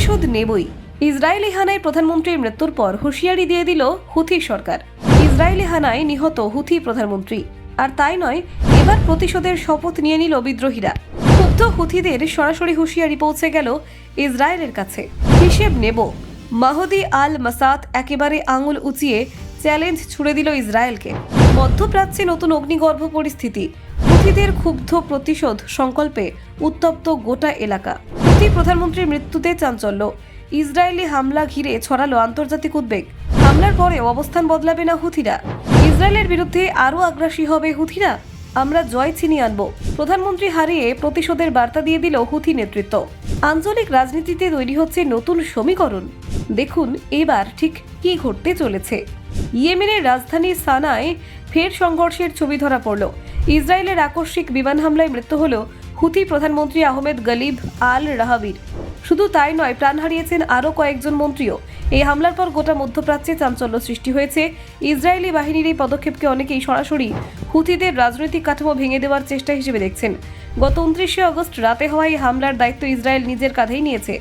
প্রতিশোধ নেবই। ইসরায়েলি হানায় প্রধানমন্ত্রীর মৃত্যুর পর হুঁশিয়ারি দিয়ে দিল হুথি সরকার। ইসরায়েলি হানায় নিহত হুথি প্রধানমন্ত্রী। আর তাই নয়, এবার প্রতিশোধের শপথ নিয়ে নিল বিদ্রোহীরা। ক্ষুব্ধ হুথিদের সরাসরি হুঁশিয়ারি পৌঁছে গেল ইসরায়েলের কাছে। হিসেব নেব। মাহদি আল মাসাদ একেবারে আঙুল উঁচিয়ে চ্যালেঞ্জ ছুড়ে দিল ইসরায়েলকে। মধ্যপ্রাচ্যে নতুন অগ্নিগর্ভ পরিস্থিতি। হুথিদের ক্ষুব্ধ প্রতিশোধ সংকল্পে উত্তপ্ত গোটা এলাকা। হুথি প্রধানমন্ত্রীর মৃত্যুতে চাঞ্চল্য। ইসরায়েলি হামলা ঘিরে ছড়ালো আন্তর্জাতিক উদ্বেগ। হামলার পরে অবস্থান বদলাবে না হুথিরা। ইসরায়েলের বিরুদ্ধে আরও আগ্রাসী হবে হুথিরা। আমরা জয় ছিনিয়ে আনব। প্রধানমন্ত্রী হারিয়ে প্রতিশোধের বার্তা দিয়ে দিল হুথি নেতৃত্ব। আঞ্চলিক রাজনীতিতে তৈরি হচ্ছে নতুন সমীকরণ। দেখুন এবার ঠিক কি ঘটতে চলেছে। ইয়েমেনের রাজধানী সানায় ফের সংঘর্ষের ছবি ধরা পড়ল। ইসরায়েলের আকস্মিক বিমান হামলায় মৃত্যু হল হুথি প্রধানমন্ত্রী আহমেদ গলিব আল রাহাবির শুধু তাই নয়, প্রাণ হারিয়েছেন আরও কয়েকজন মন্ত্রীও। এই হামলার পর গোটা মধ্যপ্রাচ্যে চাঞ্চল্য সৃষ্টি হয়েছে। ইসরায়েলি বাহিনীর এই পদক্ষেপকে অনেকেই সরাসরি হুথিদের রাজনৈতিক কাঠামো ভেঙে দেওয়ার চেষ্টা হিসেবে দেখছেন। গত উনত্রিশে আগস্ট রাতে হওয়া এই হামলার দায়িত্ব ইসরায়েল নিজের কাঁধেই নিয়েছে।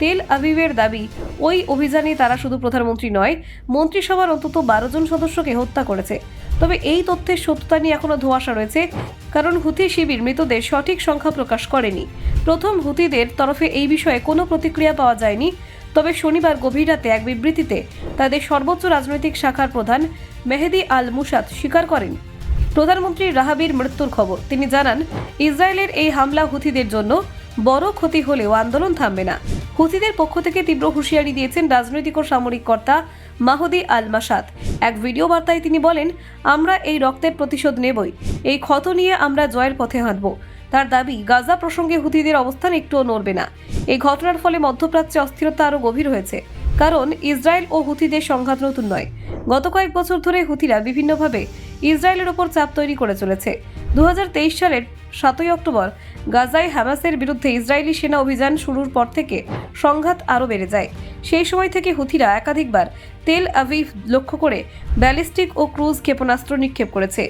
তেল আবিবের দাবি, ওই অভিযানে তারা শুধু প্রধানমন্ত্রী নয়, মন্ত্রিসভার অন্তত বারো জন সদস্যকে হত্যা করেছে। তবে এই তথ্যের সত্যতা নিয়ে এখনও ধোঁয়াশা রয়েছে, কারণ হুথি শিবির মৃতদের সঠিক সংখ্যা প্রকাশ করেনি। প্রথম হুথিদের তরফে এই বিষয়ে কোনো প্রতিক্রিয়া পাওয়া যায়নি, তবে শনিবার গভীর রাতে এক বিবৃতিতে তাদের সর্বোচ্চ রাজনৈতিক শাখার প্রধান মেহেদি আল মুসাদ স্বীকার করেন। প্রধানমন্ত্রী রাহাবির মৃত্যুর খবর। তিনি জানান, ইসরায়েলের এই হামলা হুথিদের জন্য বড় ক্ষতি হলেও আন্দোলন থামবে না। হুথিদের পক্ষ থেকে তীব্র হুঁশিয়ারি দিয়েছেন রাজনৈতিক ও সামরিক কর্তা মাহুদি আল মাসাদ এক ভিডিও বার্তায় তিনি বলেন, আমরা এই রক্তের প্রতিশোধ নেবই। এই ক্ষত নিয়ে আমরা জয়ের পথে হাঁটব। তার দাবি, গাজা প্রসঙ্গে হুথিদের অবস্থান একটুও নড়বে না। এই ঘটনার ফলে মধ্যপ্রাচ্যে অস্থিরতা আরও গভীর হয়েছে। কারণ, ইসরায়েল ও হুথিদের সংঘাত নতুন নয়। গত কয়েক বছর ধরে হুথিরা বিভিন্নভাবে ইসরায়েলের ওপর চাপ তৈরি করে চলেছে। দু হাজার তেইশ সালের সাতই অক্টোবর গাজায় হামাসের বিরুদ্ধে ইসরায়েলি সেনা অভিযান শুরুর পর থেকে সংঘাত আরও বেড়ে যায়। সেই সময় থেকে হুথিরা একাধিকবার তেল আভিভ লক্ষ্য করে ব্যালিস্টিক ও ক্রুজ ক্ষেপণাস্ত্র নিক্ষেপ করেছে।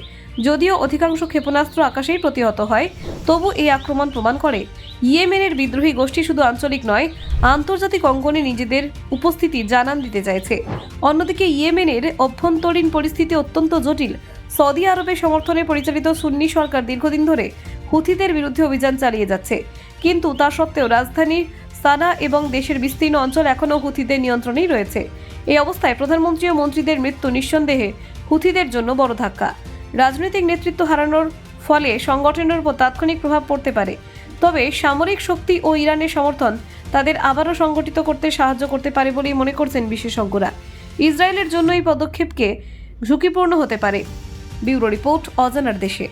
যদিও অধিকাংশ ক্ষেপণাস্ত্র আকাশেই প্রতিহত হয়, তবু এই আক্রমণ প্রমাণ করে ইয়েমেনের বিদ্রোহী গোষ্ঠী শুধু আঞ্চলিক নয়, আন্তর্জাতিক অঙ্গনে নিজেদের উপস্থিতি জানান দিতে চাইছে। অন্যদিকে ইয়েমেনের অভ্যন্তরীণ পরিস্থিতি অত্যন্ত জটিল সৌদি আরবের সমর্থনে পরিচালিত সুন্নি সরকার দীর্ঘদিন ধরে হুথিদের বিরুদ্ধে অভিযান চালিয়ে যাচ্ছে। কিন্তু তা সত্ত্বেও রাজধানী সানা এবং দেশের বিস্তীর্ণ অঞ্চল এখনও হুথিদের নিয়ন্ত্রণেই রয়েছে। এই অবস্থায় প্রধানমন্ত্রী ও মন্ত্রীদের মৃত্যু নিঃসন্দেহে হুথিদের জন্য বড় ধাক্কা। রাজনৈতিক নেতৃত্ব হারানোর ফলে সংগঠনের উপর তাৎক্ষণিক প্রভাব পড়তে পারে। তবে সামরিক শক্তি ও ইরানের সমর্থন তাদের আবারও সংগঠিত করতে সাহায্য করতে পারে বলেই মনে করছেন বিশেষজ্ঞরা। ইসরায়েলের জন্য এই পদক্ষেপকে ঝুঁকিপূর্ণ হতে পারে। ব্যুরো রিপোর্ট অজানার দেশে।